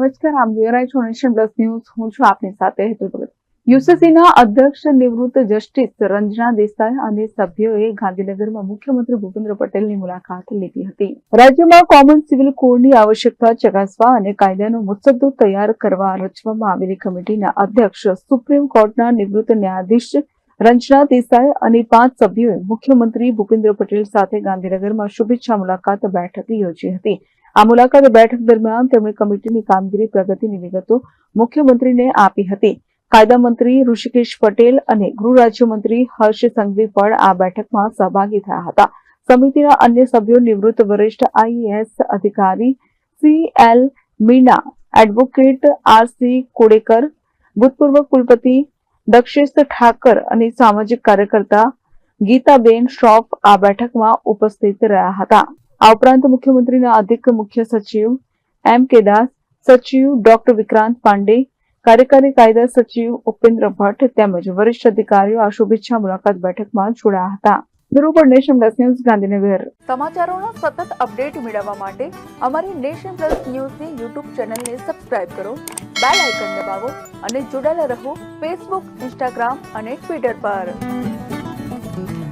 નમસ્કાર, આપ જોઈ છો નેશન પ્લસ ન્યૂઝ. હું છું આપની સાથે હેતુલ ભગત. યુસીસીના અધ્યક્ષ નિવૃત્ત જસ્ટિસ રંજના દેસાઈ અને સભ્યોએ ગાંધીનગરમાં મુખ્યમંત્રી ભૂપેન્દ્ર પટેલની મુલાકાત લીધી હતી. રાજ્યમાં કોમન સિવિલ કોડની આવશ્યકતા ચકાસવા અને કાયદાનો મુસદ્દો તૈયાર કરવા રચવામાં આવેલી કમિટીના અધ્યક્ષ સુપ્રીમ કોર્ટના નિવૃત્ત ન્યાયાધીશ રંજના દેસાઈ અને પાંચ સભ્યોએ મુખ્યમંત્રી ભૂપેન્દ્ર પટેલ સાથે ગાંધીનગરમાં શુભેચ્છા મુલાકાત બેઠક યોજી હતી. આ મુલાકાત બેઠક દરમિયાન તેમણે કમિટીની કામગીરી પ્રગતિની વિગતો મુખ્યમંત્રીને આપી હતી. કાયદા મંત્રી ઋષિકેશ પટેલ અને ગૃહ રાજ્યમંત્રી હર્ષ સંઘવી પણ આ બેઠકમાં સહભાગી થયા હતા. સમિતિના અન્ય સભ્યો નિવૃત્ત વરિષ્ઠ આઈએએસ અધિકારી C L Meena, advocate R C Kodekar, ભૂતપૂર્વ કુલપતિ દક્ષેશ ઠાકર અને સામાજિક કાર્યકર્તા ગીતાબેન શ્રોફ આ બેઠકમાં ઉપસ્થિત રહ્યા હતા. આ ઉપરાંત મુખ્યમંત્રીના અધિક મુખ્ય સચિવ એમ કે દાસ, સચિવ ડોક્ટર વિક્રાંત પાંડે, કાર્યકારી કાયદા સચિવ ઉપેન્દ્ર ભટ્ટ તેમજ વરિષ્ઠ અધિકારીઓ આ શુભેચ્છા મુલાકાત બેઠકમાં જોડાયા હતા. Bureau nation plus news Gandhinagar. સમાચારોના સતત અપડેટ મેળવવા માટે અમારી નેશન પ્લસ ન્યૂઝની યુટ્યુબ ચેનલને સબસ્ક્રાઇબ કરો, બેલ આઇકન દબાવો અને જોડાયેલા રહો ફેસબુક, ઇન્સ્ટાગ્રામ અને ટ્વિટર પર.